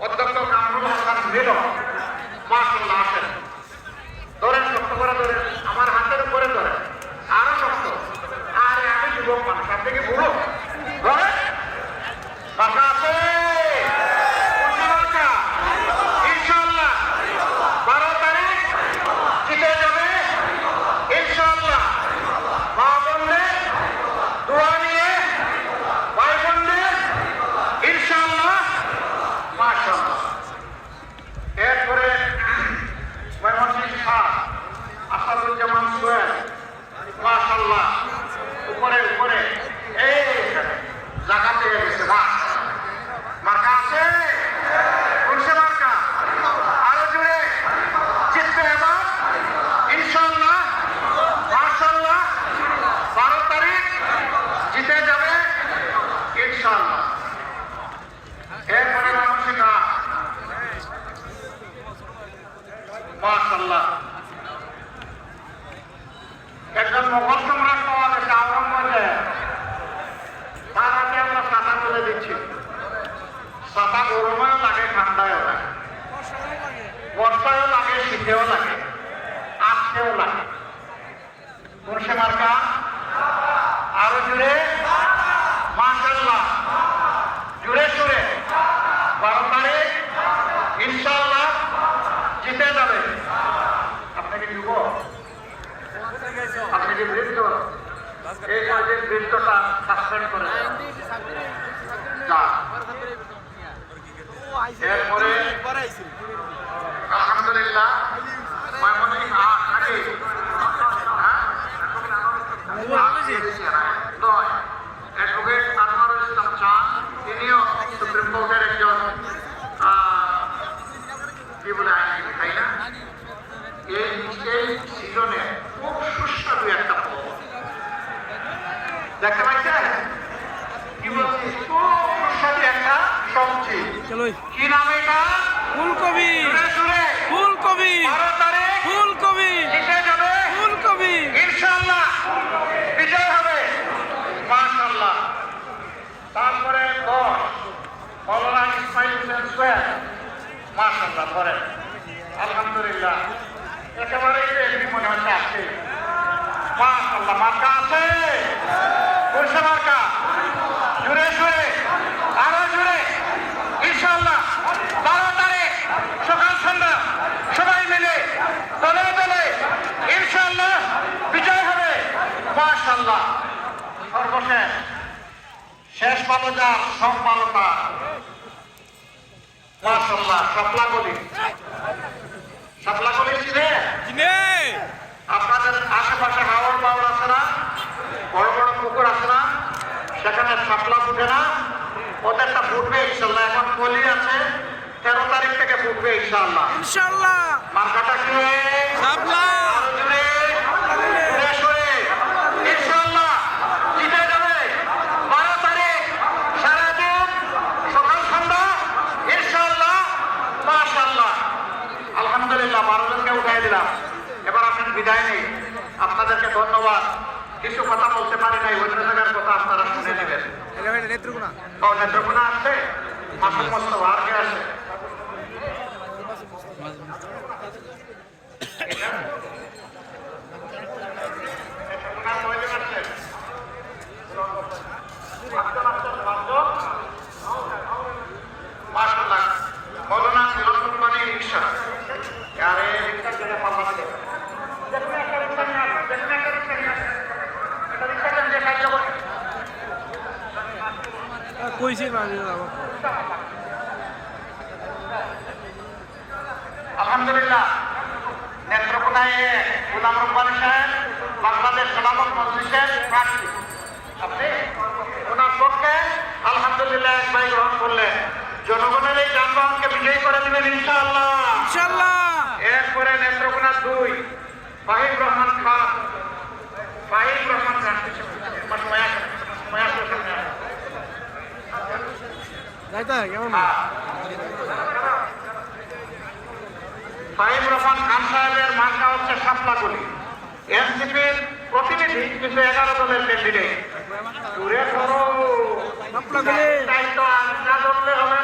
অধ্যক্ষ কামরুল হাসান মিলন মাসুল্লাহ আসেন। ধরেন শক্ত করে ধরেন, আমার হাতের উপরে ধরেন। আরও শক্ত। আর আমি যুবক মানুষ, আপনি কি বুড়ো? এরপরে মানুষের কাজ মাশাল্লাহ একজন মোগল সম্রাট পাওয়া গেছে আওরঙ্গজেব তার আগে আমরা সাঁতার তুলে দিচ্ছি। সাঁতা গরমেও লাগে, ঠান্ডায়ও লাগে। বর্ষায়ও লাগে, শীতেও লাগে, আজকেও লাগে। কোন সে মার্কা? আপনি কি বৃদ্ধ এই কাজের বৃদ্ধটা সাসপেন্ড করে। যা। এরপরে আলহামদুলিল্লাহ দেখতে পাচ্ছেন? কি বলছি? খুব সুস্বাদু একটা সবজি। চলো। কি নাম এটা? ফুলকপি। সুরে সুরে। ফুলকপি। বারো তারিখ। ফুলকপি। জিতে যাবে? ফুলকপি। ইনশাল্লাহ বিজয় হবে। মাশাল্লাহ তারপরে দশ মৌলানা ইসমাইল হোসেন সোহেল মাশাল্লাহ ধরেন। আলহামদুলিল্লাহ। একেবারেই তো এমনি মনে হচ্ছে আছে মাশাল্লাহ মার্কা আছে কোনসে মার্কা জুড়ে সুরে আরও জুড়ে ইনশাল্লাহ বারো তারিখ সকাল সন্ধ্যা সবাই মিলে দলে দলে ইনশাল্লাহ বিজয় হবে মাশাল্লাহ সর্বশেষ শেষ যার সব তার সাপলা গলি। সাপলা গলি চিনে আপনাদের আশেপাশে হাওড় বাউর আছে না? বড় বড় পুকুর আছে না? সেখানে সাপলা ফুটে না? ওদেরটা ফুটবে ইনশাল্লাহ এখন কলি আছে তেরো তারিখ থেকে ফুটবে ইনশাল্লাহ ইনশাল্লাহ মার্কাটা কি সাপলা আলহামদুলিল্লাহ বারো জনকে উঠাই দিলাম এবার আপনার বিদায় নেই আপনাদেরকে ধন্যবাদ কিছু কথা বলতে পারি নাই অন্য জায়গার কথা আপনারা শুনে নেবেন নেত্রকোনা ও নেত্রকোনা আসছে মাসুম মোস্তফা আর কে আছে কইছে না আলহামদুলিল্লাহ। নেত্রকোনায় গুলাম রব্বানি সাহেব বাংলাদেশ সালামত মজলিসের প্রার্থী। আপনি ওনার পক্ষে আলহামদুলিল্লাহ এক ভাই গ্রহণ করলেন। জনগণের এই যানবাহনকে বিজয়ী করে দিবেন ইনশাআল্লাহ। ইনশাল্লাহ এরপরে নেত্রকোনা দুই ফাহিম রহমান খান। ফাহিম রহমান খান। মায়া মায়া। যাইতে কেমন? রহমান খান সাহেবের মার্কা হচ্ছে সাপলাগুলি এনসিপির প্রতিনিধি কিন্তু এগারো দলের ক্যান্ডিডেট দূরে করো সাপলাগুলি। তাই তো না ধরলে হবে